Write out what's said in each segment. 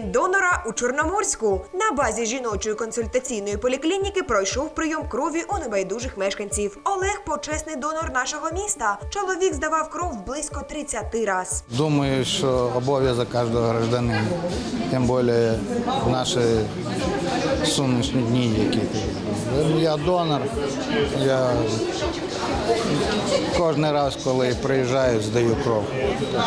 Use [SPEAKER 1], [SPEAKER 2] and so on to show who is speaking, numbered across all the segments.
[SPEAKER 1] донора у Чорноморську. На базі жіночої консультаційної поліклініки пройшов прийом крові у небайдужих мешканців. Олег почесний донор нашого міста. Чоловік здавав кров близько 30 раз.
[SPEAKER 2] Думаю, що обов'язок кожного гражданина, тим більше в наші сонячні дні, які я донор. Я кожен раз, коли приїжджаю, здаю кров.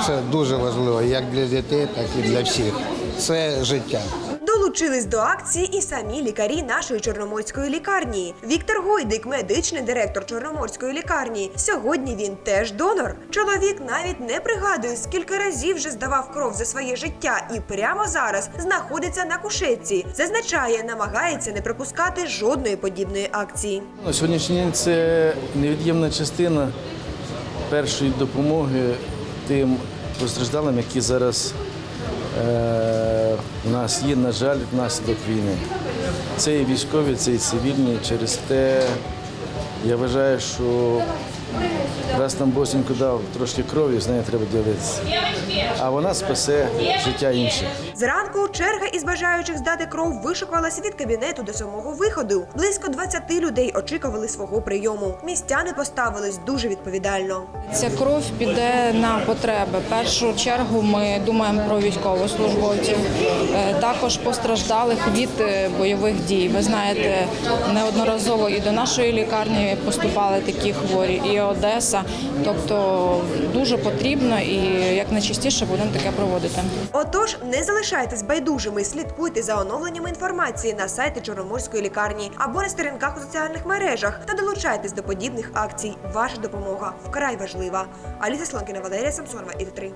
[SPEAKER 2] Це дуже важливо як для дітей, так і для всіх. Це життя.
[SPEAKER 1] Долучились до акції і самі лікарі нашої чорноморської лікарні. Віктор Гойдик, медичний директор чорноморської лікарні. Сьогодні він теж донор. Чоловік навіть не пригадує, скільки разів вже здавав кров за своє життя, і прямо зараз знаходиться на кушетці. Зазначає, намагається не пропускати жодної подібної акції.
[SPEAKER 3] На сьогоднішній день це невід'ємна частина першої допомоги тим постраждалим, які зараз в нас є, на жаль, внаслідок війни. Це і військові, це і цивільні. Через те я вважаю, що раз нам Босенько дав трошки крові, з нею треба ділитися. А вона спасе життя інших.
[SPEAKER 1] Зранку черга із бажаючих здати кров вишикувалася від кабінету до самого виходу. Близько 20 людей очікували свого прийому. Містяни поставились дуже відповідально.
[SPEAKER 4] Ця кров піде на потреби. В першу чергу ми думаємо про військовослужбовців, е, також постраждалих від е, бойових дій. Ви знаєте, неодноразово і до нашої лікарні поступали такі хворі, і Одеса. Тобто дуже потрібно і як найчастіше будемо таке проводити.
[SPEAKER 1] Отож, не залишайтесь байдужими, слідкуйте за оновленнями інформації на сайті Чорноморської лікарні або на сторінках у соціальних мережах та долучайтесь до подібних акцій. Ваша допомога вкрай важлива. Аліса Слонкіна, Валерія Самсонова, і 3